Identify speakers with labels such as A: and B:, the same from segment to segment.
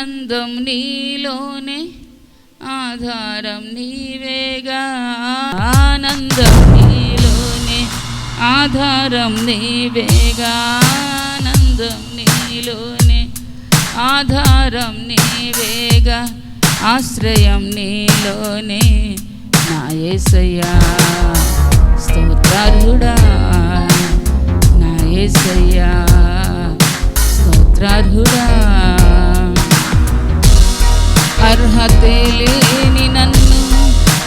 A: ఆనందం నీలోనే ఆధారం నీవేగా. ఆనందం నీలోనే ఆధారం నీవేగా. ఆనందం నీలోనే ఆధారం నీవేగా. ఆశ్రయం నీలోనే నాయసయ్యా స్తోత్రార్హుడా నాయసయ్యా స్తోత్రార్హుడా. అర్హతే లేని నన్ను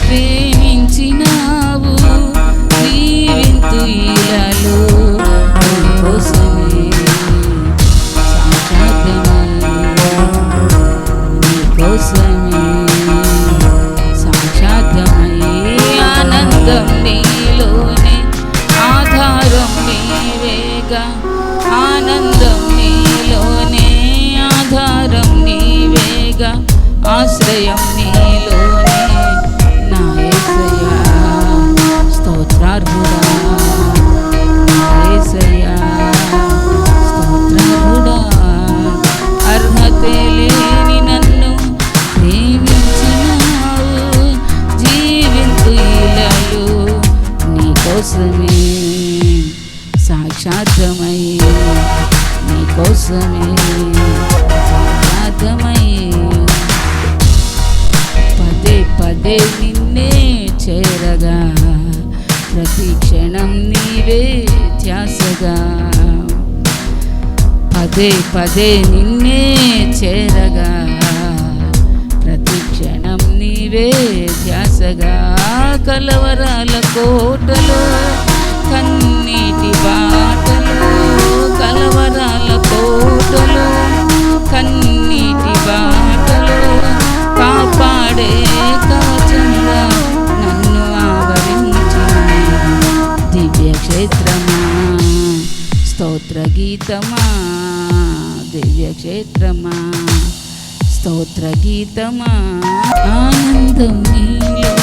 A: ప్రేమించినావు. జీవింతు ఇలాలు నీ కోసమే సాక్షాత్మై నీ కోసమే ఆనందం నీలో హృదయం నీలోనే నా యేసయ్యా స్తోత్రార్హుడా. నా యేసయ్యా స్తోత్రార్హుడా. అర్హత లేని నన్ను ప్రేమించినావు. జీవింతు ఇలాలు నీకోసమే కోసమే. నీకోసమే పదే నిన్నే చేరగా. ప్రతి క్షణం నీవే ధ్యాసగా. పదే పదే నిన్నే చేరగా. ప్రతి క్షణం నీవే ధ్యాసగా. కలవరాల కోటలో కన్నీటి బాటలో కలవరాల కోటలో కన్నీటి బాట కాపాడే కవచంగా నన్ను ఆవరించిన దివ్య స్తోత్ర గీతమా? దివ్య స్తోత్ర గీతమా? ఆనందం నీలో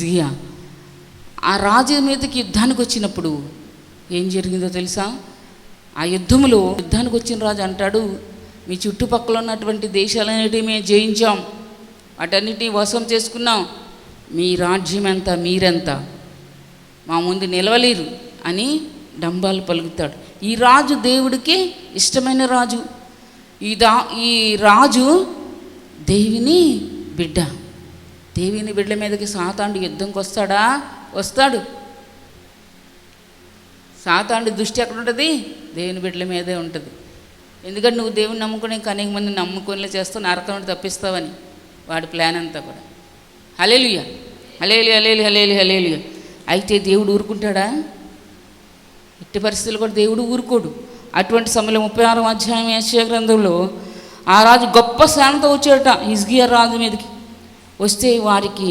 A: హిజియా ఆ రాజు మీదకి యుద్ధానికి వచ్చినప్పుడు ఏం జరిగిందో తెలుసా? ఆ యుద్ధంలో యుద్ధానికి వచ్చిన రాజు అంటాడు మీ చుట్టుపక్కల ఉన్నటువంటి దేశాలన్నిటి మేము జయించాం. వాటన్నిటి వశం చేసుకున్నాం. మీ రాజ్యం ఎంత మీరెంత? మా ముందు నిలవలేరు అని డంబాలు పలుకుతాడు. ఈ రాజు దేవుడికి ఇష్టమైన రాజు. ఈ దా ఈ రాజు దేవిని బిడ్డ. దేవిని బిడ్డ మీదకి సాతాండు యుద్ధంకి వస్తాడా? వస్తాడు. సాతాండు దృష్టి ఎక్కడ ఉంటుంది? దేవుని బిడ్డల మీదే ఉంటుంది. ఎందుకంటే నువ్వు దేవుని నమ్ముకుని ఇంకా అనేక మంది నమ్ముకునేలా చేస్తావు నరకం నుండి తప్పిస్తావని. వాడి ప్లాన్ అంతా కూడా. హలేలుయ హలేలు హలేలు హలేలు హలేలుయ అయితే దేవుడు ఊరుకుంటాడా? ఎట్టి పరిస్థితులు కూడా దేవుడు ఊరుకోడు. అటువంటి సమయంలో ముప్పై ఆరో అధ్యాయం యశ్యా గ్రంథంలో ఆ రాజు గొప్ప సేనతో వచ్చాడట. హిజ్గియా రాజు మీదకి. వస్తే వారికి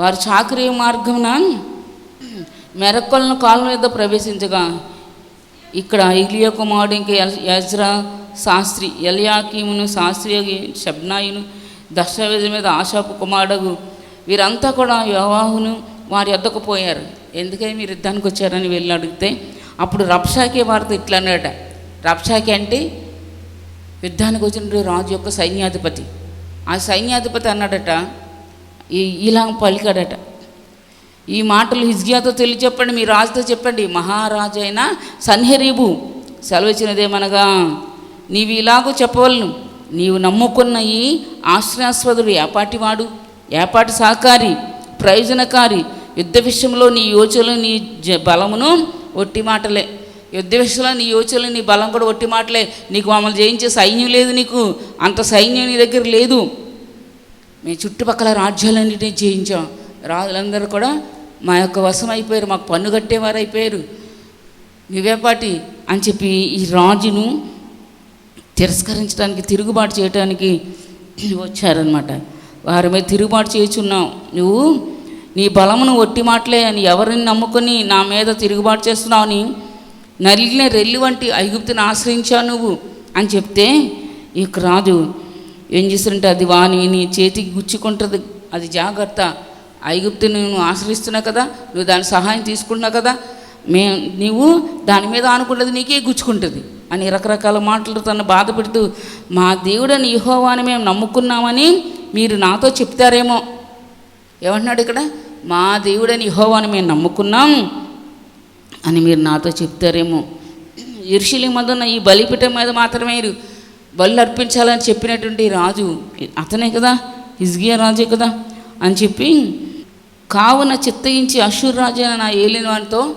A: వారు చాకరీ మార్గమున మెరక్కలను కాలం మీద ప్రవేశించగా ఇక్కడ ఇలియా కుమారుడు ఇంకా యజ్రా శాస్త్రి ఎలియాకీమును శాస్త్రి షబ్నాయును దశవేజ మీద ఆశాపు కుమారుడు వీరంతా కూడా వివాహును వారి వద్దకు పోయారు. ఎందుకని మీరు యుద్ధానికి వచ్చారని వెళ్ళి అడిగితే అప్పుడు రప్షాకి వారితో ఇట్లా అన్నాడట రప్షాకి అంటే యుద్ధానికి వచ్చిన రాజు యొక్క సైన్యాధిపతి. ఆ సైన్యాధిపతి అన్నాడట ఇలా పలికాడట. ఈ మాటలు హిజ్గియాతో తెలియ చెప్పండి మీ రాజుతో చెప్పండి. మహారాజు అయిన సన్హెరీబు సెలవిచ్చినదేమనగా నీవు ఇలాగూ చెప్పవలను. నీవు నమ్ముకున్న ఈ ఆశ్రయాస్పదుడు ఏపాటివాడు ఏపాటి సహకారి ప్రయోజనకారి యుద్ధ విషయంలో నీ యోచనలు నీ జ- బలమును ఒట్టి మాటలే యుద్ధ విషయంలో నీ యోచనలు నీ బలం కూడా ఒట్టి మాటలే. నీకు మమ్మల్ని జయించే సైన్యం లేదు నీకు. అంత సైన్యం నీ దగ్గర లేదు. మేము చుట్టుపక్కల రాజ్యాలన్నింటినీ జయించాం. రాజులందరూ కూడా మా యొక్క వశం అయిపోయారు. మాకు పన్ను కట్టేవారు అయిపోయారు. నువ్వేపాటి అని చెప్పి ఈ రాజును తిరస్కరించడానికి తిరుగుబాటు చేయడానికి వచ్చారనమాట వారి మీద తిరుగుబాటు చేయుచున్నావు. నువ్వు నీ బలమును ఒట్టి మాటలే అని ఎవరిని నమ్ముకొని నా మీద తిరుగుబాటు చేస్తున్నావు అని నలిగిన రెల్లి వంటి ఐగుప్తుని ఆశ్రయించావు నువ్వు అని చెప్తే ఇక రాదు. ఏం చేస్తుంటే అది వాని నీ చేతికి గుచ్చుకుంటుంది. అది జాగ్రత్త. ఐగుప్తుని నువ్వు ఆశ్రయిస్తున్నావు కదా నువ్వు దాని సహాయం తీసుకుంటున్నావు కదా మే నీవు దాని మీద అనుకున్నది నీకే గుచ్చుకుంటుంది అని రకరకాల మాటలు తను బాధ పెడుతూ మా దేవుడని యహోవాని మేము నమ్ముకున్నామని మీరు నాతో చెప్తారేమో. ఏమంటున్నాడు ఇక్కడ? మా దేవుడని యహోవాని మేము నమ్ముకున్నాం. అని మీరు నాతో చెప్తారేమో. ఇరుషులి మదన్న ఈ బలిపీఠం మీద మాత్రమే మీరు బలు అర్పించాలని చెప్పినటువంటి రాజు అతనే కదా హిజ్గియా రాజే కదా అని చెప్పి కావున చిత్తగించి అశూర్ రాజు అని నా ఏలిన వానితో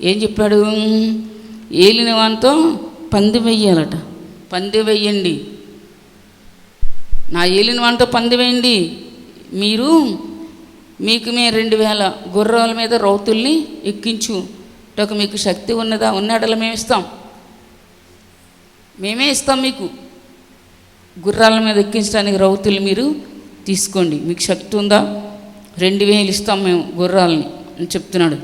A: ఏం చెప్పాడు? ఏలిన వానితో పంది వెయ్యాలట. పంది వెయ్యండి. నా ఏలిన వానితో పంది వేయండి మీరు మీకు మేము రెండు వేల గుర్రాల మీద రౌతుల్ని ఎక్కించు. ఒక మీకు శక్తి ఉన్నదా? ఉన్నాడలా మేము ఇస్తాం. మేమే ఇస్తాం మీకు. గుర్రాల మీద ఎక్కించడానికి రౌతులు మీరు తీసుకోండి. మీకు శక్తి ఉందా? రెండు వేలు ఇస్తాం మేము గుర్రాలని అని చెప్తున్నాడు.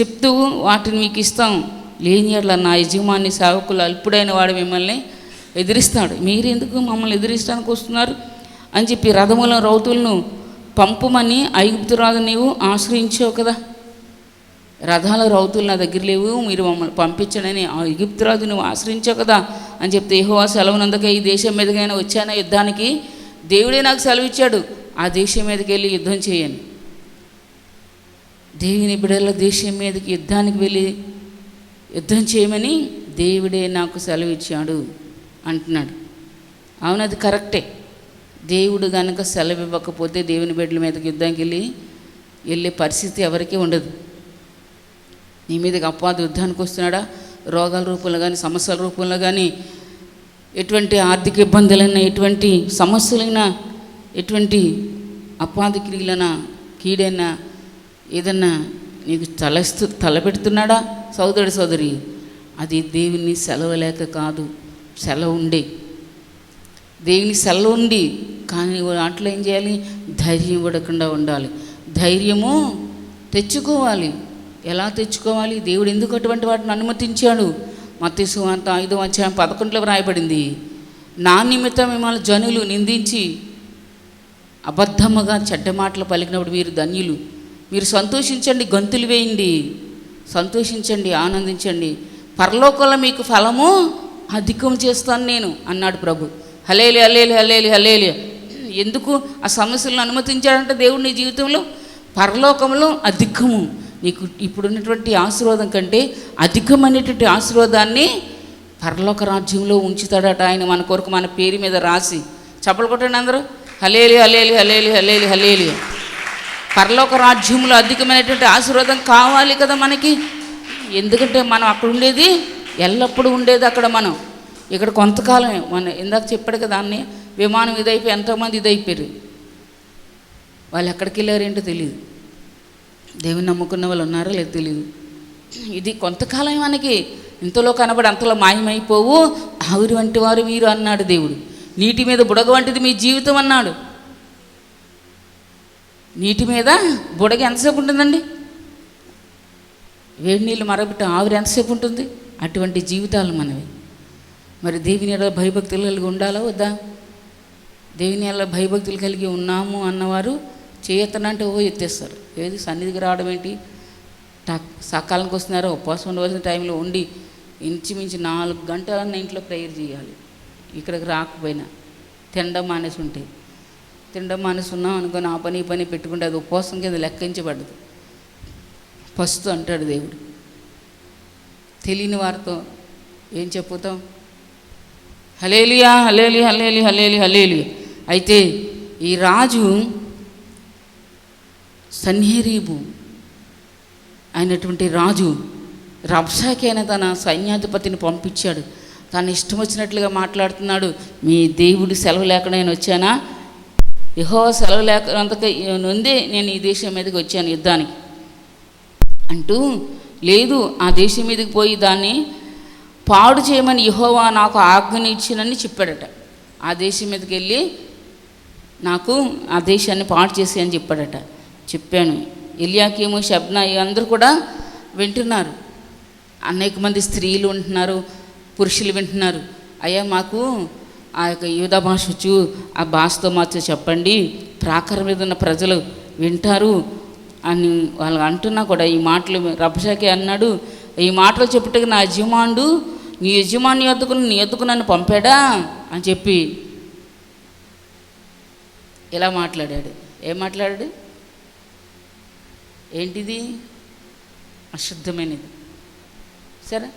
A: చెప్తూ వాటిని మీకు ఇస్తాం. లేని అట్లా నా యజమాని సేవకులు అల్పుడైన వాడు మిమ్మల్ని ఎదిరిస్తాడు. మీరు ఎందుకు మమ్మల్ని ఎదిరించడానికి వస్తున్నారు? అని చెప్పి రథముల రౌతులను పంపుమని ఐగుప్తు రాజు నీవు ఆశ్రయించావు కదా? రథాల రౌతులు నా దగ్గర లేవు మీరు మమ్మల్ని పంపించడని ఆ ఎగిప్తురాజు నువ్వు ఆశ్రయించావు కదా అని చెప్తే ఏహోవా సెలవునందుకే ఈ దేశం మీదకైనా వచ్చానా? యుద్ధానికి దేవుడే నాకు సెలవు ఇచ్చాడు. ఆ దేశం మీదకి వెళ్ళి యుద్ధం చేయను దేవుని బిడ్డల దేశం మీదకి యుద్ధానికి వెళ్ళి యుద్ధం చేయమని దేవుడే నాకు సెలవు ఇచ్చాడు అంటున్నాడు. అవును అది కరెక్టే. దేవుడు కనుక సెలవు ఇవ్వకపోతే దేవుని బిడ్డల మీదకి యుద్ధానికి వెళ్ళి వెళ్ళే పరిస్థితి ఎవరికీ ఉండదు. నీ మీదకి అపవాది యుద్ధానికి వస్తున్నాడా? రోగాల రూపంలో కానీ సమస్యల రూపంలో కానీ ఎటువంటి ఆర్థిక ఇబ్బందులైనా ఎటువంటి సమస్యలైనా ఎటువంటి అపాధి క్రియలైనా కీడైనా ఏదన్నా నీకు తలస్తు తలపెడుతున్నాడా? సోదరుడు సోదరి అది దేవుని సెలవు లేక కాదు సెలవు ఉండే. దేవుని సెలవు ఉండి కానీ వాటిలో ఏం చేయాలి? ధైర్యం పడకుండా ఉండాలి. ధైర్యము తెచ్చుకోవాలి. ఎలా తెచ్చుకోవాలి? దేవుడు ఎందుకు అటువంటి వాటిని అనుమతించాడు? మత్స్సు అంత ఐదో అధ్యాయం పదకొండులో వ్రాయబడింది. నా నిమిత్తం మిమ్మల్ని జనులు నిందించి అబద్ధముగా చెడ్డ మాటలు పలికినప్పుడు మీరు ధన్యులు. మీరు సంతోషించండి గంతులు వేయండి. సంతోషించండి ఆనందించండి. పరలోకంలో మీకు ఫలము అధికం చేస్తాను నేను అన్నాడు ప్రభు. హలేలి హలేలి హలేలి హలేలి ఎందుకు? ఆ సమస్యలను అనుమతించాడంటే దేవుడు నీ జీవితంలో? పరలోకంలో అధికము. నీకు ఇప్పుడున్నటువంటి ఆశీర్వాదం కంటే అధికమైనటువంటి ఆశీర్వాదాన్ని పరలోక రాజ్యంలో ఉంచుతాడట ఆయన మన కొరకు మన పేరు మీద రాసి. చెప్పలు కొట్టండి అందరూ. హలేలి హలేలి హలేలి హలేలి హలేలి పరలోక రాజ్యంలో అధికమైనటువంటి ఆశీర్వాదం కావాలి కదా మనకి. ఎందుకంటే మనం అక్కడ ఉండేది ఎల్లప్పుడూ ఉండేది అక్కడ మనం. ఇక్కడ కొంతకాలమే మన ఇందాక చెప్పాడు కదా అన్నీ విమానం ఇదైపోయి ఎంతోమంది ఇదైపోయారు. వాళ్ళు ఎక్కడికి వెళ్ళారేంటో తెలియదు దేవుని నమ్ముకున్న వాళ్ళు ఉన్నారో లేదు తెలియదు ఇది కొంతకాలం మనకి ఇంతలో కనబడి అంతలో మాయమైపోవు. ఆవిరి వంటి వారు వీరు అన్నాడు దేవుడు. నీటి మీద బుడగ వంటిది మీ జీవితం అన్నాడు. నీటి మీద బుడగ ఎంతసేపు ఉంటుందండి? వేడి నీళ్ళు మరగబెట్టి ఆవిరి ఎంతసేపు ఉంటుంది? అటువంటి జీవితాలు మనవి. మరి దేవుని ఎలా భయభక్తులు కలిగి ఉండాలా వద్దా? దేవుని భయభక్తులు కలిగి ఉన్నాము అన్నవారు చేయతనంటే ఓ ఎత్తేస్తారు. ఏది సన్నిధికి రావడం ఏంటి? సకాలంకి వస్తున్నారో ఉపవాసం ఉండవలసిన టైంలో ఉండి ఇంచుమించు నాలుగు గంటలన్న ఇంట్లో ప్రేయర్ చేయాలి. ఇక్కడికి రాకపోయినా తినడం మానేసి ఉంటే. తినడం మానేసి ఉన్నాం అనుకొని ఆ పని ఈ పని పెట్టుకుంటే అది ఉపవాసం కింద లెక్కించబడదు. పస్తు అంటాడు దేవుడు. తెలియని వారితో ఏం చెప్పుతాం? హలేలియా హలేలి హలేలి హలేలి హలేలి అయితే ఈ రాజు సన్హేరీబు అయినటువంటి రాజు రబ్సాకైన తన సైన్యాధిపతిని పంపించాడు. తను ఇష్టం వచ్చినట్లుగా మాట్లాడుతున్నాడు. మీ దేవుడు సెలవు లేకుండా నేను వచ్చానా? యహో సెలవు లేక నుండి నేను ఈ దేశం మీదకి వచ్చాను యుద్ధానికి. అంటూ లేదు ఆ దేశం మీదకి పోయి దాన్ని పాడు చేయమని యహోవా నాకు ఆజ్ఞని ఇచ్చినని చెప్పాడట. ఆ దేశం మీదకి వెళ్ళి నాకు ఆ దేశాన్ని పాడు చేసి అని చెప్పాడట. చెప్పాను. ఇలియాకీము షబ్నా అందరూ కూడా వింటున్నారు. అనేక మంది స్త్రీలు వింటున్నారు పురుషులు వింటున్నారు. అయ్యా మాకు ఆ యొక్క యూద భాష వచ్చు ఆ భాషతో మాతో చెప్పండి. ప్రాకారం మీద ఉన్న ప్రజలు వింటారు అని వాళ్ళు అంటున్నా కూడా ఈ మాటలు రభషాకి అన్నాడు. ఈ మాటలు చెప్పుటకి నా యజమానుడు నీ యజమాని ఎత్తుకుని నీ ఎత్తుకు నన్ను పంపాడా అని చెప్పి ఇలా మాట్లాడాడు. ఏం మాట్లాడాడు? ఏంటిది? అశుద్ధమైనది. సరే?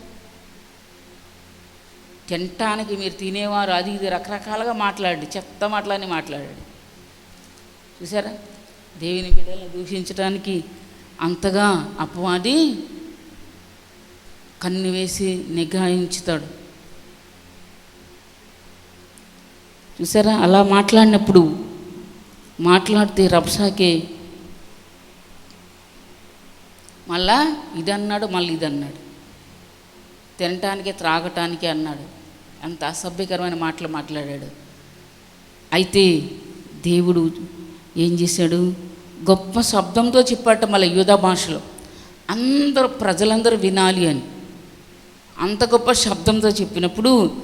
A: తినటానికి మీరు తినేవారు అది ఇది రకరకాలుగా మాట్లాడి చెత్త మాటలని మాట్లాడాడు. చూసారా? దేవుని బిడ్డలను దూషించడానికి అంతగా అపవాది కన్ను వేసి నిఘాయించుతాడు చూసారా? అలా మాట్లాడినప్పుడు మాట్లాడితే రబ్సాకే మళ్ళా ఇది అన్నాడు మళ్ళీ ఇది అన్నాడు తినటానికి త్రాగటానికి అన్నాడు. అంత అసభ్యకరమైన మాటలు మాట్లాడాడు. అయితే దేవుడు ఏం చేశాడు? గొప్ప శబ్దంతో చెప్పాట మళ్ళీ యూదా భాషలో. అందరూ ప్రజలందరూ వినాలి అని. అంత గొప్ప శబ్దంతో చెప్పినప్పుడు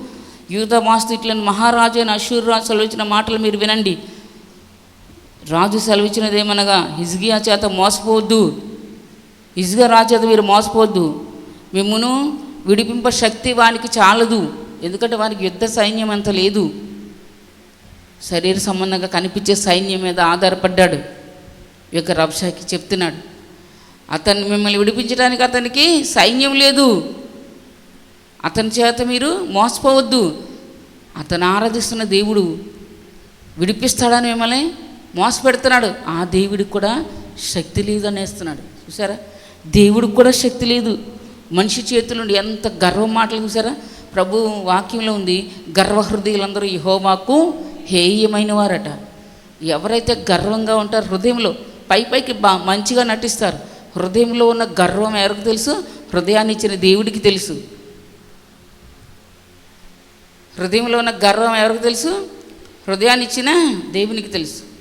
A: యూదా భాష ఇట్లని మహారాజు అయిన అశూర్ రాజు సెలవిచ్చిన మాటలు మీరు వినండి. రాజు సెలవిచ్చినదేమనగా హిజ్గియా చేత మోసపోవద్దు. హిజ్గా రాచేత మీరు మోసపోవద్దు మిమ్మును విడిపింప శక్తి వానికి చాలదు. ఎందుకంటే వానికి యుద్ధ సైన్యం అంత లేదు. శరీర సంబంధంగా కనిపించే సైన్యం మీద ఆధారపడ్డాడు. ఈ యొక్క రబ్షాకి చెప్తున్నాడు. అతన్ని మిమ్మల్ని విడిపించడానికి అతనికి సైన్యం లేదు. అతని చేత మీరు మోసపోవద్దు. అతను ఆరాధిస్తున్న దేవుడు విడిపిస్తాడని మిమ్మల్ని మోసపెడుతున్నాడు. ఆ దేవుడికి కూడా శక్తి లేదు అనేస్తున్నాడు చూసారా దేవుడికి కూడా శక్తి లేదు. మనిషి చేతులుండి ఎంత గర్వం మాటలు చూసారా? ప్రభు వాక్యంలో ఉంది గర్వహృదయులందరూ యహోవాకు హేయమైన వారట ఎవరైతే గర్వంగా ఉంటారో హృదయంలో పై పైకి బా మంచిగా నటిస్తారు. హృదయంలో ఉన్న గర్వం ఎవరికి తెలుసు? హృదయాన్ని ఇచ్చిన దేవుడికి తెలుసు. హృదయంలో ఉన్న గర్వం ఎవరికి తెలుసు? హృదయాన్ని ఇచ్చిన దేవునికి తెలుసు.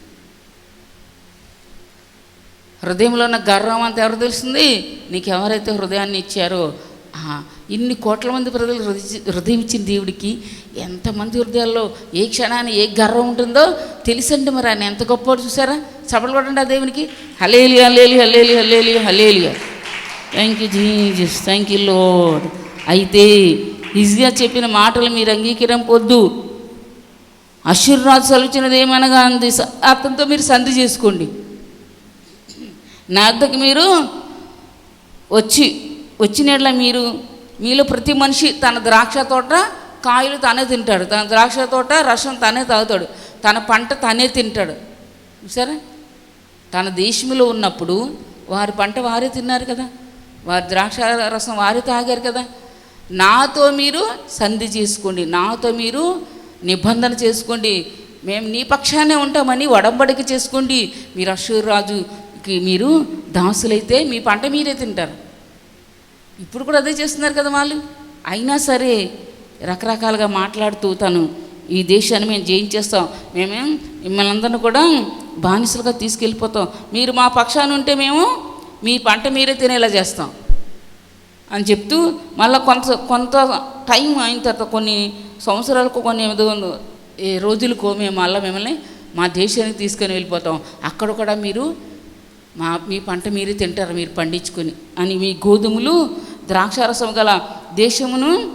A: హృదయంలో ఉన్న గర్వం అంత ఎవరు తెలుస్తుంది? నీకు ఎవరైతే హృదయాన్ని ఇచ్చారో. ఇన్ని కోట్ల మంది ప్రజలు హృదయం ఇచ్చిన దేవుడికి ఎంతమంది హృదయాల్లో ఏ క్షణాన్ని ఏ గర్వం ఉంటుందో తెలుసండి మరి ఆయన ఎంత గొప్పవాడు చూసారా? చపలు పడండి ఆ దేవునికి. హలేలి హలేలి హలేలి హలేలి hallelujah thank you Jesus thank you lord అయితే ఈజీగా చెప్పిన మాటలు మీరు అంగీకరింపొద్దు అశుర్రాజు సలుచినది ఏమనగా అంది? అతనితో మీరు సంధి చేసుకోండి. నా వద్దకు మీరు వచ్చి వచ్చినట్ల మీరు మీలో ప్రతి మనిషి తన ద్రాక్ష తోట కాయలు తానే తింటాడు. తన ద్రాక్ష తోట రసం తానే తాగుతాడు. తన పంట తానే తింటాడు. సరే తన దేశంలో ఉన్నప్పుడు వారి పంట వారే తిన్నారు కదా. వారి ద్రాక్ష రసం వారే తాగారు కదా. నాతో మీరు సంధి చేసుకోండి. నాతో మీరు నిబంధన చేసుకోండి. మేము నీ పక్షానే ఉంటామని వడంబడిక చేసుకోండి. మీరు అశూర్ రాజుకి మీరు దాసులైతే మీ పంట మీరే తింటారు. ఇప్పుడు కూడా అదే చేస్తున్నారు కదా వాళ్ళు. అయినా సరే రకరకాలుగా మాట్లాడుతూ తను ఈ దేశాన్ని మేము జయించేస్తాం. మేమేం మిమ్మల్ని అందరిని కూడా బానిసలుగా తీసుకెళ్ళిపోతాం. మీరు మా పక్షాన ఉంటే మేము మీ పంట మీరే తినేలా చేస్తాం. అని చెప్తూ మళ్ళీ కొంత కొంత టైం అయిన తర్వాత కొన్ని సంవత్సరాలకు కొన్ని ఏదో రోజులకు మేము మళ్ళీ మిమ్మల్ని మా దేశానికి తీసుకొని వెళ్ళిపోతాం. అక్కడ కూడా మీరు మా మీ పంట మీరే తింటారు మీరు పండించుకొని. అని మీ గోధుమలు ద్రాక్షారసం గల దేశమును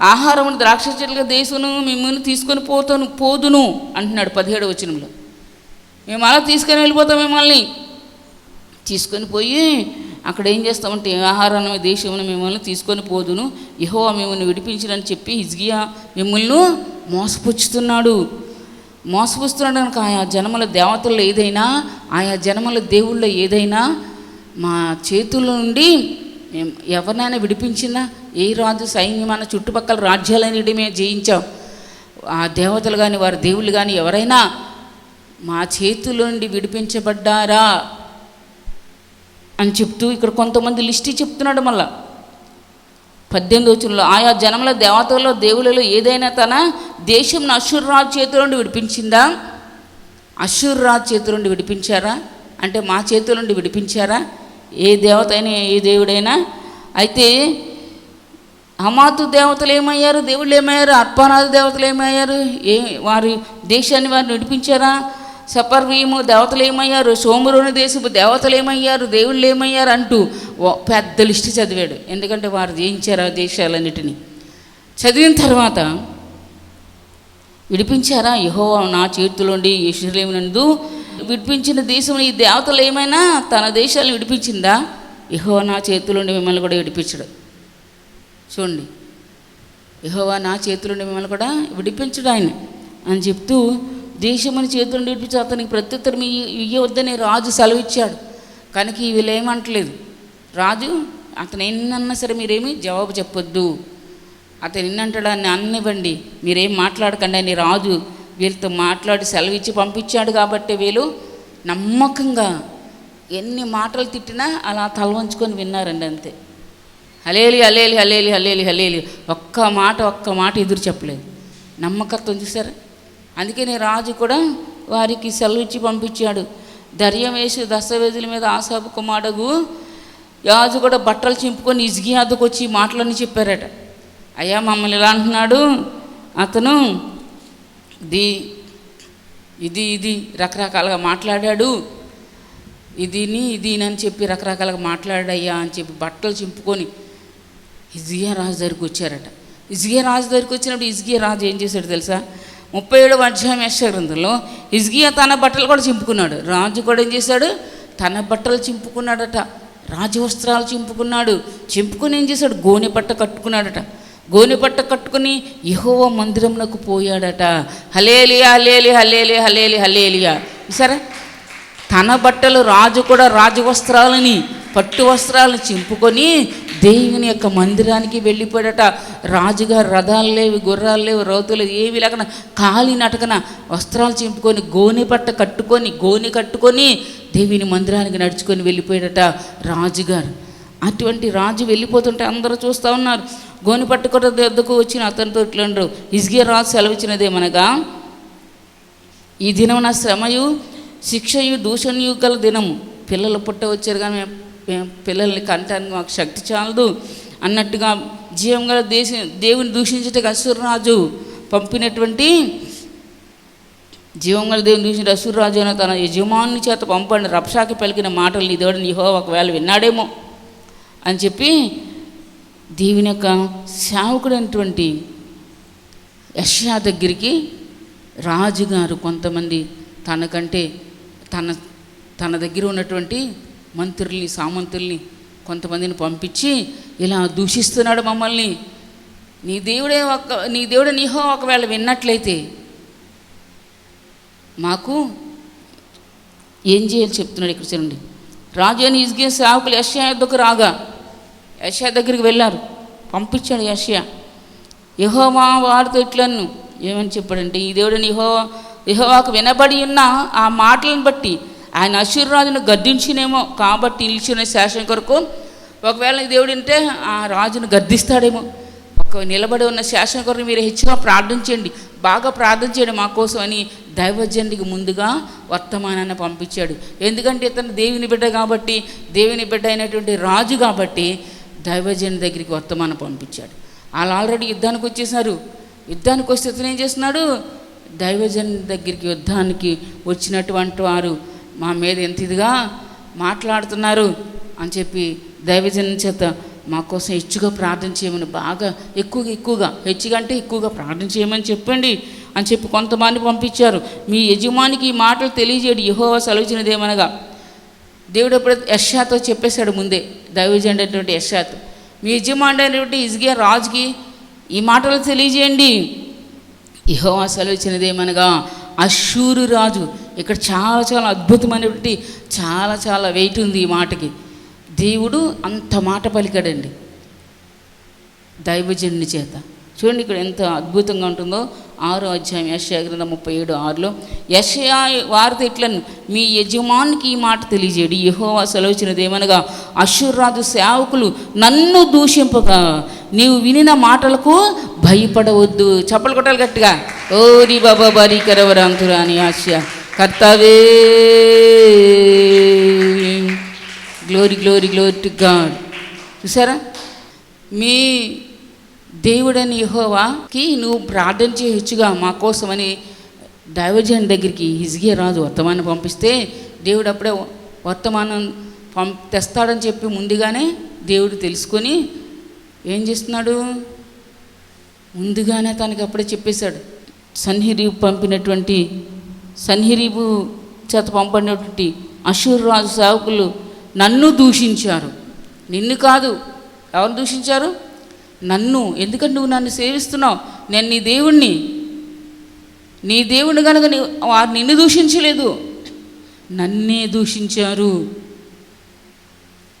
A: ఆహారమును ద్రాక్ష చెట్ల దేశమును మిమ్మల్ని తీసుకొని పోతాను పోదును అంటున్నాడు పదిహేడు వచనంలో. మేము అలా తీసుకొని వెళ్ళిపోతాం మిమ్మల్ని. తీసుకొని పోయి అక్కడ ఏం చేస్తామంటే ఆహారాన్ని దేశమును మిమ్మల్ని తీసుకొని పోదును యహో మిమ్మల్ని విడిపించడని చెప్పి హిజ్గియా మిమ్మల్ని మోసపుచ్చుతున్నాడు. మోసపుస్తున్నాడు కనుక ఆయా జనముల దేవతల్లో ఏదైనా ఆయా జనముల దేవుళ్ళో ఏదైనా మా చేతుల నుండి ఎవరినైనా విడిపించినా ఏ రాజు సైన్యం మన చుట్టుపక్కల రాజ్యాలన్నిటి మేము జయించాం. ఆ దేవతలు కానీ వారి దేవుళ్ళు కానీ ఎవరైనా మా చేతుల నుండి విడిపించబడ్డారా అని చెప్తూ ఇక్కడ కొంతమంది లిస్ట్ చెప్తున్నాడు మళ్ళీ. పద్దెనిమిది వచ్చుల్లో ఆయా జనముల దేవతల్లో దేవులలో ఏదైనా తన దేశం అశుర్రాజు చేతుల నుండి విడిపించిందా? అశుర్రాజు చేతుల నుండి విడిపించారా? అంటే మా చేతుల నుండి విడిపించారా? ఏ దేవత అయినా ఏ దేవుడైనా? అయితే హమాతు దేవతలు ఏమయ్యారు? దేవుళ్ళు ఏమయ్యారు? అర్పణాది దేవతలు ఏమయ్యారు? ఏ వారి దేశాన్ని వారిని విడిపించారా? సపర్వీయము దేవతలు ఏమయ్యారు సోమరుని దేశపు దేవతలు ఏమయ్యారు దేవుళ్ళు ఏమయ్యారు అంటూ పెద్ద లిస్ట్ చదివాడు. ఎందుకంటే వారు జయించారు ఆ దేశాలన్నిటినీ. చదివిన తర్వాత విడిపించారా? యహో నా చేతులుండి యశులేమినందు విడిపించిన దేశం ఈ దేవతలు ఏమైనా తన దేశాలు విడిపించిందా? యహో నా చేతులుండి మిమ్మల్ని కూడా విడిపించడు. చూడండి. యహోవా నా చేతులుండి మిమ్మల్ని కూడా విడిపించడు ఆయన అని చెప్తూ దేశమని చేతులు నేర్పించి అతనికి ప్రత్యుత్తరం ఇయ్యవద్దని రాజు సెలవిచ్చాడు. కనుక వీళ్ళు ఏమంటలేదు. రాజు అతను ఎన్నన్నా సరే మీరేమి జవాబు చెప్పొద్దు. అతను ఎన్నంటాడు అని అన్నివ్వండి. మీరేం మాట్లాడకండి అని రాజు వీళ్ళతో మాట్లాడి సెలవిచ్చి పంపించాడు కాబట్టి వీళ్ళు నమ్మకంగా ఎన్ని మాటలు తిట్టినా అలా తలవంచుకొని విన్నారండి అంతే. హలేలి హలేలి హలేలి హలేలి హలేలి. ఒక్క మాట ఒక్క మాట ఎదురు చెప్పలేదు. నమ్మకత్వం చూసారా? అందుకని రాజు కూడా వారికి సెలవు ఇచ్చి పంపించాడు దర్యమేషు దశవేదుల మీద ఆసాబు కుమారుడు యాజు కూడా బట్టలు చింపుకొని ఇజ్గియాదకు వచ్చి మాటలని చెప్పారట. అయ్యా మమ్మల్ని ఇలా అంటున్నాడు? అతను ది ఇది ఇది రకరకాలుగా మాట్లాడాడు. ఇదిని ఇదినని చెప్పి రకరకాలుగా మాట్లాడయ్యా అని చెప్పి బట్టలు చింపుకొని ఇజ్గియా రాజు దగ్గరికి వచ్చారట. ఇజ్గియా రాజు దగ్గరికి వచ్చినప్పుడు ఇజ్గియా రాజు ఏం చేశాడు తెలుసా? ముప్పై ఏడు అధ్యాయం యశ గ్రంథంలో ఇజ్గియా తన బట్టలు కూడా చింపుకున్నాడు. రాజు కూడా ఏం చేశాడు? తన బట్టలు చింపుకున్నాడట. రాజు వస్త్రాలు చింపుకున్నాడు. చింపుకొని ఏం చేశాడు? గోనె పట్ట కట్టుకున్నాడట. గోని పట్ట కట్టుకుని యహోవ మందిరంలోకి పోయాడట. హలేలియా హలేలి హలేలి హలేలి హలేలియా సరే తన బట్టలు రాజు కూడా రాజవస్త్రాలని పట్టు వస్త్రాలను చింపుకొని దేవుని యొక్క మందిరానికి వెళ్ళిపోయాడట రాజుగా రథాలు లేవు గుర్రాలు లేవు రౌతులు ఏవి లేకుండా కాలి నటకన వస్త్రాలు చింపుకొని గోనె పట్ట కట్టుకొని గోనె కట్టుకొని దేవుని మందిరానికి నడుచుకొని వెళ్ళిపోయాడట రాజుగారు. అటువంటి రాజు వెళ్ళిపోతుంటే అందరూ చూస్తూ ఉన్నారు. గోని పట్టుకొట్ట వద్దకు వచ్చిన అతనితో ఇట్లండ్రు ఇజ్గే రాజు సెలవిచ్చినదేమనగా ఈ దినం నా శ్రమయు శిక్షయు దూషణయు గల దినము. పిల్లలు పుట్ట వచ్చారు కానీ మేము పిల్లల్ని కంటానికి మాకు శక్తి చాలదు. అన్నట్టుగా జీవం గల దేశ దేవుని దూషించటకు అసురరాజు పంపినటువంటి జీవం గల దేవుని దూషించిన అసురరాజు అయిన తన యజమాని చేత పంపండి రప్షాకి పలికిన మాటలు నీ దేవుడు నీహో ఒకవేళ విన్నాడేమో అని చెప్పి దేవుని యొక్క సేవకుడైనటువంటి యష్యా దగ్గరికి రాజుగారు కొంతమంది తనకంటే తన తన దగ్గర ఉన్నటువంటి మంత్రుల్ని సామంతుల్ని కొంతమందిని పంపించి ఇలా దూషిస్తున్నాడు మమ్మల్ని. నీ దేవుడే ఒక నీ దేవుడు నీహో ఒకవేళ విన్నట్లయితే మాకు ఏం చేయాలి చెప్తున్నాడు ఇక్కడ చూడండి. రాజు అని ఇజ్గే సేవకులు యష్యా యుద్ధకు రాగా యష్యా దగ్గరికి వెళ్ళారు. పంపించాడు యష్యా. యహోవా వారితో ఇట్లను ఏమని చెప్పాడంటే ఈ దేవుడిని యహో యహోవాకు వినబడి ఉన్న ఆ మాటలను బట్టి ఆయన అశుర్రాజును గద్దించినేమో కాబట్టి నిలిచిన శాసనం కొరకు. ఒకవేళ దేవుడు ఉంటే ఆ రాజును గర్దిస్తాడేమో ఒక నిలబడి ఉన్న శాసన కొరకు మీరు హెచ్చుగా ప్రార్థించండి బాగా ప్రార్థన చేయండి మా కోసం అని దైవజనుడికి ముందుగా వర్తమానాన్ని పంపించాడు. ఎందుకంటే ఇతను దేవుని బిడ్డ కాబట్టి దేవుని బిడ్డ అయినటువంటి రాజు కాబట్టి దైవజని దగ్గరికి వర్తమానం పంపించాడు. వాళ్ళు ఆల్రెడీ యుద్ధానికి వచ్చేసారు. యుద్ధానికి వస్తే ఇతను ఏం చేస్తున్నాడు? దైవజన్ దగ్గరికి యుద్ధానికి వచ్చినటువంటి వారు మా మీద ఎంత ఇదిగా మాట్లాడుతున్నారు అని చెప్పి దైవజన్ చేత మా కోసం హెచ్చుగా ప్రార్థన చేయమని బాగా ఎక్కువగా ఎక్కువగా హెచ్చుగా అంటే ఎక్కువగా ప్రార్థన చేయమని చెప్పండి అని చెప్పి కొంతమంది పంపించారు. మీ యజమానికి ఈ మాటలు తెలియజేయడు యహోవా సెలవుచినదేమనగా దేవుడు ఎప్పుడు యశాతో చెప్పేశాడు ముందే దైవజండి అయినటువంటి మీ యజమాని అనేటువంటి ఇజ్గే రాజుకి ఈ మాటలు తెలియజేయండి. యహోవా సెలవుచినదేమనగా అశూరు రాజు. ఇక్కడ చాలా చాలా అద్భుతమైనటువంటి చాలా చాలా వెయిట్ ఉంది ఈ మాటకి. దేవుడు అంత మాట పలికాడండి. దైవజనుని చేత. చూడండి ఇక్కడ ఎంత అద్భుతంగా ఉంటుందో. ఆరో అధ్యాయం యశయా గ్రంథం ముప్పై ఏడు ఆరులో యశయా వారితో ఇట్లను మీ యజమానికి ఈ మాట తెలియజేయడు. యహోవా సెలవుచినదేమనగా అశ్వరాజు సేవకులు నన్ను దూషింపగా నీవు వినిన మాటలకు భయపడవద్దు. చప్పలు కొట్టాలి గట్టిగా. ఓరి బాబా బారీ కరవరాంతురా అని ఆశ. కర్తావే. Glory glory glory to God చూసారా మీ దేవుడని యహోవాకి నువ్వు ప్రార్థన చేయొచ్చుగా మా కోసమని దైవజన్ దగ్గరికి హిజ్గియా రాజు వర్తమానం పంపిస్తే దేవుడు అప్పుడే వర్తమానం పం తెస్తాడని చెప్పి ముందుగానే దేవుడు తెలుసుకొని ఏం చేస్తున్నాడు? ముందుగానే తనకి అప్పుడే చెప్పేశాడు. సన్హిరీబు పంపినటువంటి సన్హిరీబు చేత పంపడినటువంటి అశూర్ రాజు సేవకులు నన్ను దూషించారు. నిన్ను కాదు. ఎవరు దూషించారు? నన్ను. ఎందుకంటే నువ్వు నన్ను సేవిస్తున్నావు. నేను నీ దేవుణ్ణి. నీ దేవుని కనుక నీ వారు నిన్ను దూషించలేదు. నన్నే దూషించారు.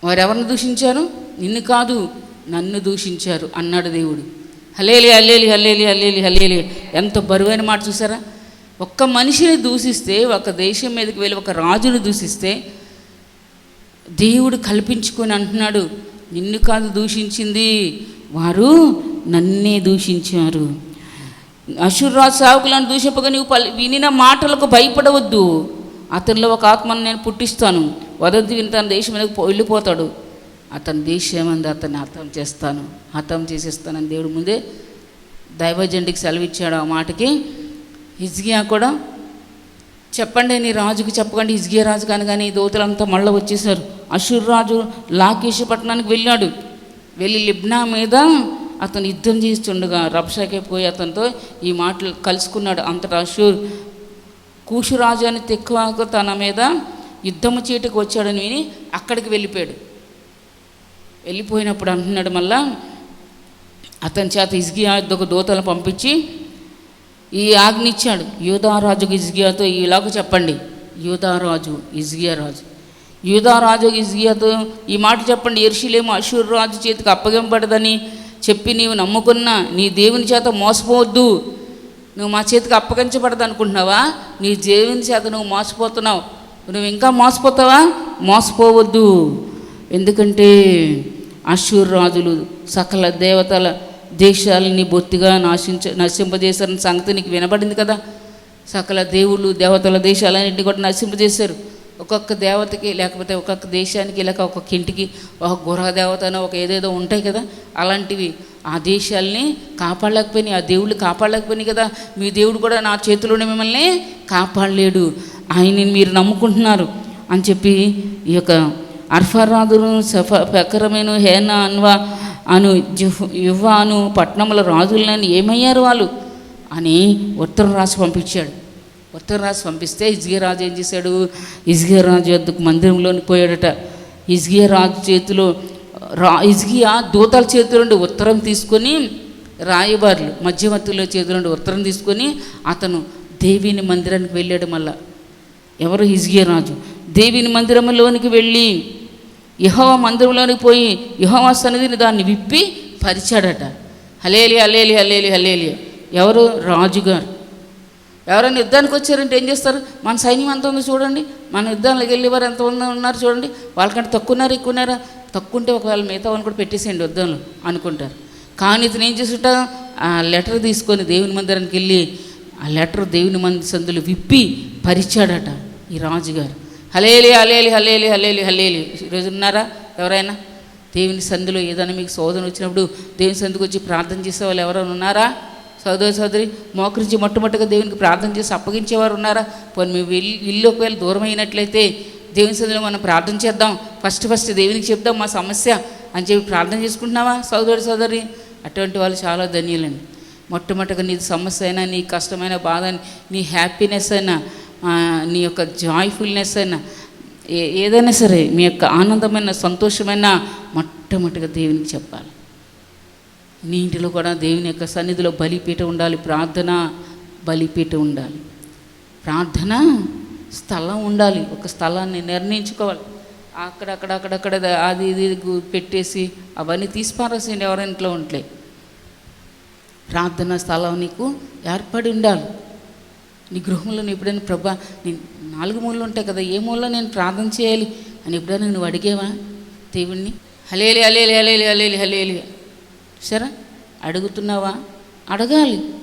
A: వారు ఎవరిని దూషించారు? నిన్ను కాదు. నన్ను దూషించారు అన్నాడు దేవుడు. హల్లేలి హల్లేలి హల్లేలి హల్లేలి హల్లేలి ఎంత బరువైన మాట చూసారా? ఒక్క మనిషిని దూషిస్తే ఒక దేశం మీదకి వెళ్ళి ఒక రాజును దూషిస్తే దేవుడు కల్పించుకొని అంటున్నాడు నిన్ను కాదు దూషించింది వారు నన్నే దూషించారు. అశుర్రాజు సావుకులను దూషింపగా నీవు పల్ వినిన మాటలకు భయపడవద్దు. అతనిలో ఒక ఆత్మను నేను పుట్టిస్తాను. వదంతి విని తన దేశం మీదకి వెళ్ళిపోతాడు. అతని దేశమంది అతన్ని హతం చేస్తాను. హతం చేసేస్తానని దేవుడు ముందే దైవజండికి సెలవిచ్చాడు ఆ మాటకి. హిజ్గియా కూడా చెప్పండి నీ రాజుకి చెప్పకండి. హిజ్గియా రాజు కానీ దోతలంతా మళ్ళీ వచ్చేసారు. అషుర్ రాజు లాకేష్ పట్టణానికి వెళ్ళాడు. వెళ్ళి లిబ్నా మీద అతను యుద్ధం చేస్తుండగా రబ్షాకే పోయి అతనితో ఈ మాటలు కలుసుకున్నాడు. అంతటా అషూర్ కూషురాజు అని తెక్కువకు తన మీద యుద్ధము చీటకు వచ్చాడని విని అక్కడికి వెళ్ళిపోయాడు. వెళ్ళిపోయినప్పుడు అంటున్నాడు మళ్ళా అతని చేత ఇజ్గియా ఒక దూతలను పంపించి ఈ ఆజ్ఞిచ్చాడు. యూదారాజుకు ఇజ్గియాతో ఇలాగ చెప్పండి. యూదారాజు ఇజ్గియా రాజు. యూదారాజు ఇజ్గియాతో ఈ మాట చెప్పండి. ఎర్షిలేము అషూర్ రాజు చేతికి అప్పగింపడదని చెప్పి నీవు నమ్ముకున్న నీ దేవుని చేత మోసపోవద్దు. నువ్వు మా చేతికి అప్పగించబడదు అనుకుంటున్నావా నీ దేవుని చేత నువ్వు మోసపోతున్నావు. నువ్వు ఇంకా మోసపోతావా? మోసపోవద్దు. ఎందుకంటే రాజులు సకల దేవతల దేశాలని బొత్తిగా నాశించ నశింపజేశారని సంగతి నీకు వినబడింది కదా? సకల దేవుళ్ళు దేవతల దేశాలన్నింటినీ కూడా నశింపజేశారు. ఒక్కొక్క దేవతకి లేకపోతే ఒక్కొక్క దేశానికి లేక ఒక్కొక్క ఇంటికి ఒక గృహ దేవతనో ఒక ఏదేదో ఉంటాయి కదా? అలాంటివి ఆ దేశాలని కాపాడలేకపోయినాయి ఆ దేవుళ్ళు కాపాడలేకపోయినాయి కదా? మీ దేవుడు కూడా నా చేతిలోనే మిమ్మల్ని కాపాడలేడు. ఆయన్ని మీరు నమ్ముకుంటున్నారు అని చెప్పి ఈ యొక్క అర్ఫరాదును సఫ ఫకరమేను హేన అన్వా అను యువ్వాను యువ అను రాజులని ఏమయ్యారు వాళ్ళు? అని ఉత్తరం రాసి పంపించాడు. ఉత్తరం రాసి పంపిస్తే ఇజ్గియా రాజు ఏం చేశాడు? ఇజ్గియా రాజు వద్దకు మందిరంలోనికి పోయాడట. ఇజ్గియా రాజు చేతిలో రా ఇజ్గియా దూతల చేతిలో నుండి ఉత్తరం తీసుకొని రాయబారులు మధ్యవర్తుల చేతిలో నుండి ఉత్తరం తీసుకొని అతను దేవిని మందిరానికి వెళ్ళాడు మళ్ళా. ఎవరు? హిజ్గియా రాజు. దేవిని మందిరంలోనికి వెళ్ళి యహోవ మందిరంలోనికి పోయి యహోవ సన్నిధిని దాన్ని విప్పి పరిచాడట. హలేలి హలేలి హలేలి హలేలి ఎవరు? రాజుగారు ఎవరైనా యుద్ధానికి వచ్చారంటే ఏం చేస్తారు? మన సైన్యం ఎంత ఉందో చూడండి. మన యుద్ధానికి వెళ్ళేవారు ఎంత ఉందో ఉన్నారు చూడండి. వాళ్ళకంటే తక్కువ ఉన్నారు ఎక్కువ ఉన్నారా? తక్కువ ఉంటే ఒకవేళ మిగతా వాళ్ళని కూడా పెట్టేసేయండి యుద్ధంలో అనుకుంటారు. కానీ ఇతను ఏం చేస్తుంటా? ఆ లెటర్ తీసుకొని దేవుని మందిరానికి వెళ్ళి ఆ లెటర్ దేవుని మంది సందులు విప్పి పరిచాడట ఈ రాజుగారు హలేలి హలేలి హలేలి హలేలి హలేలి. ఈరోజు ఉన్నారా? ఎవరైనా? దేవుని సందులో ఏదైనా మీకు శోధన వచ్చినప్పుడు దేవుని సందుకు వచ్చి ప్రార్థన చేసే వాళ్ళు ఎవరైనా ఉన్నారా? సోదరి సోదరి మోకరించి మొట్టమొదటిగా దేవునికి ప్రార్థన చేసి అప్పగించేవారు ఉన్నారా? పోనీ మీ ఇల్లు ఇల్లు ఒకవేళ దూరం అయినట్లయితే దేవుని సందులో మనం ప్రార్థన చేద్దాం. ఫస్ట్ ఫస్ట్ దేవునికి చెప్దాం మా సమస్య అని చెప్పి ప్రార్థన చేసుకుంటున్నావా సోదరి సోదరి? అటువంటి వాళ్ళు చాలా ధన్యులండి. మొట్టమొదటిగా నీ సమస్య అయినా నీ కష్టమైన బాధ నీ హ్యాపీనెస్ అయినా నీ యొక్క జాయ్ఫుల్నెస్ అయినా ఏ ఏదైనా సరే మీ యొక్క ఆనందమైన సంతోషమైన మొట్టమొదటిగా దేవునికి చెప్పాలి. నీ ఇంటిలో కూడా దేవుని యొక్క సన్నిధిలో బలిపీఠ ఉండాలి ప్రార్థన బలిపీఠ ఉండాలి. ప్రార్థన స్థలం ఉండాలి ఒక స్థలాన్ని నిర్ణయించుకోవాలి. అక్కడక్కడ అక్కడక్కడ అది ఇది పెట్టేసి అవన్నీ తీసి పారేసేయండి ఎవరి ఇంట్లో ఉంటే. ప్రార్థనా స్థలం నీకు ఏర్పడి ఉండాలి. నీ గృహంలో ఎప్పుడైనా ప్రభా నేను నాలుగు మూలలు ఉంటాయి కదా ఏ మూలలో నేను ప్రార్థన చేయాలి అని ఎప్పుడైనా నువ్వు అడిగేవా దేవుణ్ణి? హలేలి హలేలి హలేలి హలేలి హలేలి. సరే అడుగుతున్నావా? అడగాలి.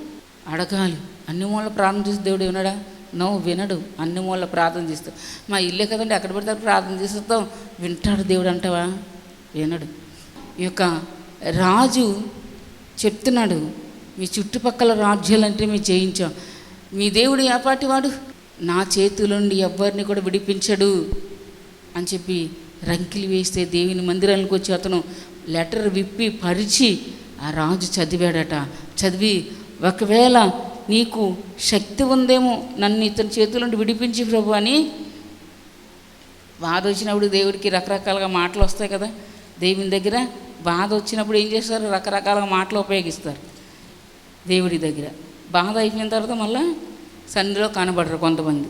A: అడగాలి. అన్ని మూల ప్రార్థన చేసి దేవుడు వినడా నో వినడు. అన్ని మూల ప్రార్థన చేస్తావు మా ఇల్లే కదండి అక్కడ పడితే ప్రార్థన చేస్తాం వింటాడు దేవుడు అంటావా? వినడు. ఈ యొక్క రాజు చెప్తున్నాడు మీ చుట్టుపక్కల రాజ్యాలంటే మేము చేయించాం. మీ దేవుడు ఏపాటి వాడు? నా చేతులుండి ఎవ్వరిని కూడా విడిపించడు అని చెప్పి రంకిలు వేస్తే దేవుని మందిరానికి వచ్చి అతను లెటర్ విప్పి పరిచి ఆ రాజు చదివాడట. చదివి ఒకవేళ నీకు శక్తి ఉందేమో నన్ను ఇతని చేతుల నుండి విడిపించి ప్రభు అని బాధ వచ్చినప్పుడు దేవుడికి రకరకాలుగా మాటలు వస్తాయి కదా. దేవుని దగ్గర బాధ వచ్చినప్పుడు ఏం చేస్తారు? రకరకాలుగా మాటలు ఉపయోగిస్తారు. దేవుడి దగ్గర. బాధ అయిపోయిన తర్వాత మళ్ళా సన్నిధిలో కనబడరు కొంతమంది.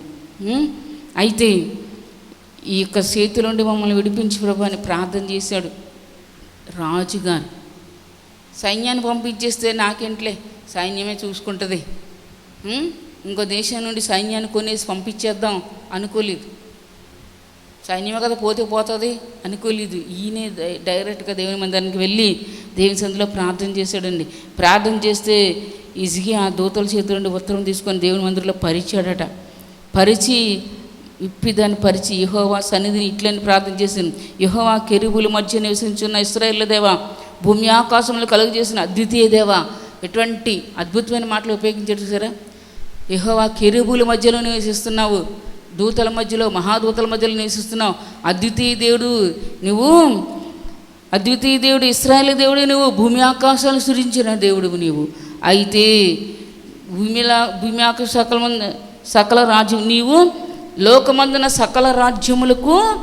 A: అయితే ఈ యొక్క చేతి నుండి మమ్మల్ని విడిపించి ప్రభు అని ప్రార్థన చేశాడు రాజుగారు సైన్యాన్ని పంపించేస్తే నాకేంట్లే? సైన్యమే చూసుకుంటుంది. ఇంకో దేశం నుండి సైన్యాన్ని కొనేసి పంపించేద్దాం అనుకోలేదు. సైన్యమే కదా పోతే పోతుంది. అనుకోలేదు. ఈయనే డైరెక్ట్గా దేవుని మందిరానికి వెళ్ళి దేవుని సందులో ప్రార్థన చేశాడండి. ప్రార్థన చేస్తే ఇసిగి ఆ దూతల చేతుల నుండి ఉత్తరం తీసుకొని దేవుని మందిరంలో పరిచాడట. పరిచి ఇప్పి దాన్ని పరిచి యహోవా సన్నిధిని ఇట్లని ప్రార్థన చేసింది యహోవా కెరుబుల మధ్య నివసించున్న ఇస్రాయేల్ దేవా భూమి ఆకాశంలో కలుగు చేసిన అద్వితీయ దేవా ఎటువంటి అద్భుతమైన మాటలు ఉపయోగించారు చూసారా? యహోవా కెరుబుల మధ్యలో నివసిస్తున్నావు. దూతల మధ్యలో మహాదూతల మధ్యలో నివసిస్తున్నావు. అద్వితీయ దేవుడు నువ్వు అద్వితీయ దేవుడు ఇస్రాయేల్ దేవుడు నువ్వు భూమి ఆకాశాలు సృజించిన దేవుడు నీవు. అయితే భూమిలా భూమి ఆకాశ సకల మంది సకల రాజ్యం నీవు లోకమందున సకల రాజ్యములకు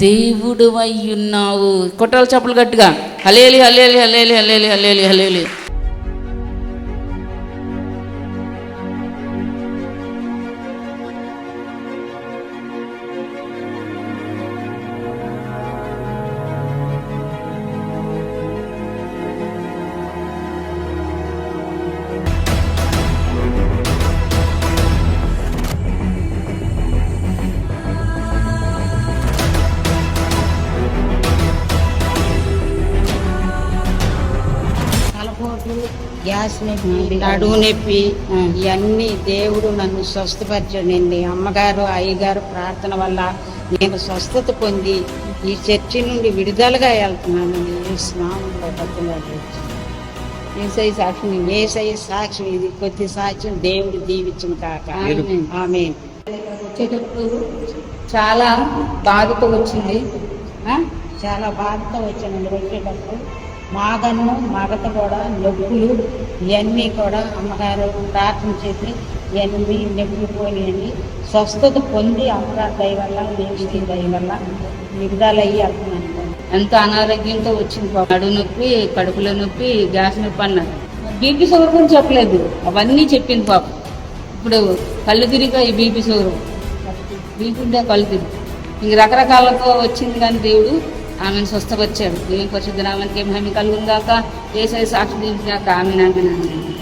A: దేవుడు ఉన్నావు. కొట్టాలి చప్పలు గట్టిగా. హలేలి హలేలి హలేలి హలేలి హలేలి హలేలి.
B: గ్యాస్ నొప్పి. ఇవన్నీ దేవుడు నన్ను స్వస్థపరచండి అమ్మగారు అయ్యగారు ప్రార్థన వల్ల నేను స్వస్థత పొంది ఈ చర్చి నుండి విడుదలగా వెళ్తున్నాను. ఏసై సాక్షి ఏసై సాక్షి ఇది కొద్ది సాక్ష్యం దేవుడు దీవించిన కాక. ఆమె
A: వచ్చేటప్పుడు చాలా బాధతో వచ్చింది?
B: చాలా బాధతో వచ్చానండి. వచ్చేటప్పుడు మాగను మగత కూడా నొప్పులు ఇవన్నీ కూడా అమ్మగారు ప్రార్థన చేసి ఇవన్నీ నొప్పులు పోయినాయండి స్వస్థత పొంది అమ్మగారు దయ వల్ల దేవుడి దయ వల్ల విడుదలయ్యి వెళ్తున్నాను
A: ఎంతో అనారోగ్యంతో వచ్చింది పాప. నడు నొప్పి కడుపులో నొప్పి గ్యాస్ నొప్పి అన్నారు. బీపీ షుగర్ గురించి చెప్పలేదు. అవన్నీ చెప్పింది పాప. ఇప్పుడు కళ్ళు తిరిగా ఈ బీపీ షుగర్. బీపీ ఉంటే కళ్ళు తిరిగి. ఇంక రకరకాలతో వచ్చింది కానీ దేవుడు ఆమెను స్వస్థపరిచాడు దేవుని పరిశుద్ధ నామానికి హామీ కలుగుందాక ఏ సాక్షి దించాక ఆమె ఆమె